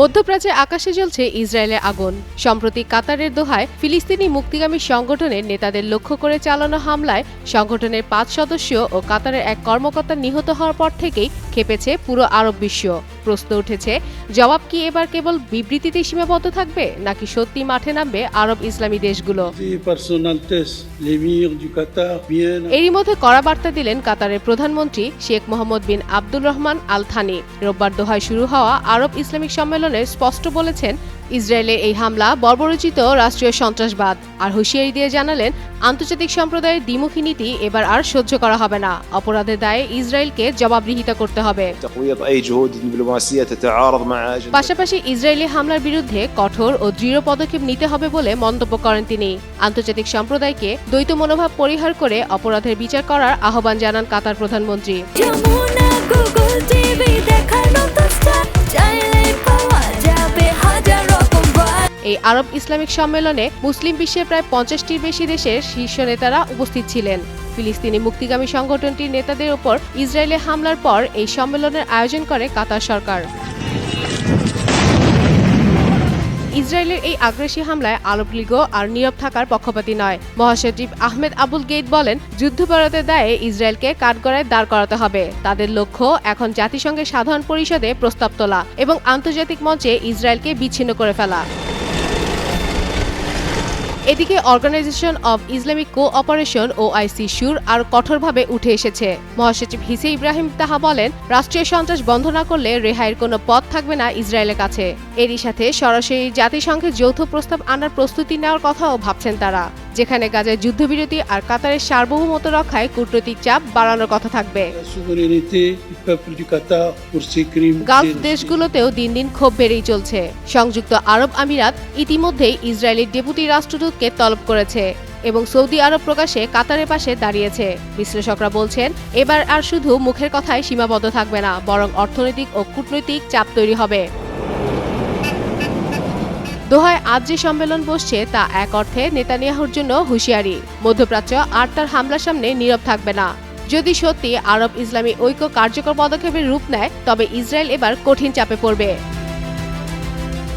মধ্যপ্রাচ্যে আকাশে জ্বলছে ইসরায়েলের আগুন। সম্প্রতি কাতারের দোহায় ফিলিস্তিনি মুক্তিগামী সংগঠনের নেতাদের লক্ষ্য করে চালানো হামলায় সংগঠনের পাঁচ সদস্য ও কাতারের এক কর্মকর্তা নিহত হওয়ার পর থেকেই খেপেছে পুরো আরব বিশ্ব। প্রশ্ন উঠেছে জবাব কি এবার কেবল বিবৃতিতে সীমাবদ্ধ থাকবে নাকি সত্যি মাঠে নামবে আরব ইসলামী দেশগুলো? এরই মধ্যে কড়া বার্তা দিলেন কাতারের প্রধানমন্ত্রী Sheikh Mohammed bin Abdul Rahman Al Thani রোববার দোহায় শুরু হওয়া আরব ইসলামিক সম্মেলনে স্পষ্ট বলেছেন ইসরায়েলের এই হামলা বর্বরোচিত রাষ্ট্রীয় সন্ত্রাসবাদ। আর হুঁশিয়ারি দিয়ে জানালেন আন্তর্জাতিক সম্প্রদায়ের দ্বিমুখী নীতি এবার আর সহ্য করা হবে না। অপরাধের দায়ে ইসরায়েলকে জবাবদিহিত করতে হবে। পাশাপাশি ইসরায়েলি হামলার বিরুদ্ধে কঠোর ও দৃঢ় পদক্ষেপ নিতে হবে বলে মন্তব্য করেন তিনি। আন্তর্জাতিক সম্প্রদায়কে দ্বৈত মনোভাব পরিহার করে অপরাধের বিচার করার আহ্বান জানান কাতার প্রধানমন্ত্রী। আরব ইসলামিক সম্মেলনে মুসলিম বিশ্বের প্রায় পঞ্চাশটির বেশি দেশের শীর্ষ নেতারা উপস্থিত ছিলেন। ফিলিস্তিনি মুক্তিগামী সংগঠনটির নেতাদের ওপর ইসরায়েলে হামলার পর এই সম্মেলনের আয়োজন করে কাতার সরকার। ইসরায়েলের এই আগ্রাসী হামলায় আরব লীগও আর নীরব থাকার পক্ষপাতি নয়। মহাসচিব আহমেদ আবুল গেইত বলেন যুদ্ধপরাধের দায়ে ইসরায়েলকে কাঠগড়ায় দাঁড় করাতে হবে। তাদের লক্ষ্য এখন জাতিসংঘের সাধারণ পরিষদে প্রস্তাব তোলা এবং আন্তর্জাতিক মঞ্চে ইসরায়েলকে বিচ্ছিন্ন করে ফেলা। এদিকে Organisation of Islamic Cooperation O IC সুর আর কঠোরভাবে উঠে এসেছে। মহাসচিব হিসে ইব্রাহিম তাহা বলেন, রাষ্ট্রীয় সন্ত্রাস বন্ধ না করলে রেহাইয়ের কোনো পথ থাকবে না ইসরায়েলের কাছে। এরই সাথে সরাসরি জাতিসংঘের যৌথ প্রস্তাব আনার প্রস্তুতি নেওয়ার কথাও ভাবছেন তারা। যেখানে গাজায় যুদ্ধবিরতি আর কাতারের সার্বভৌমত্ব রক্ষায় কূটনৈতিক চাপ বাড়ানোর কথা থাকবে. গালফ দেশগুলোতেও দিন দিন ক্ষোভ বেড়েই চলছে। সংযুক্ত আরব আমিরাত ইতিমধ্যেই ইসরায়েলের ডেপুটি রাষ্ট্রদূতকে তলব করেছে এবং সৌদি আরব প্রকাশে কাতারের পাশে দাঁড়িয়েছে। বিশ্লেষকরা বলছেন এবার আর শুধু মুখের কথায় সীমাবদ্ধ থাকবে না বরং অর্থনৈতিক ও কূটনৈতিক চাপ তৈরি হবে। দোহায় আজ যে সম্মেলন বসছে তা এক অর্থে নেতানিয়াহুর জন্য হুঁশিয়ারি। মধ্যপ্রাচ্য আর তার হামলার সামনে নীরব থাকবে না। যদি সত্যি আরব ইসলামী ঐক্য কার্যকর পদক্ষেপের রূপ নেয়, তবে ইসরায়েল এবার কঠিন চাপে পড়বে।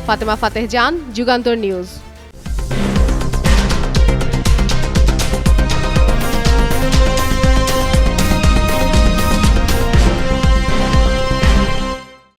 ফাতেমা ফাতেহ জান, যুগান্তর নিউজ।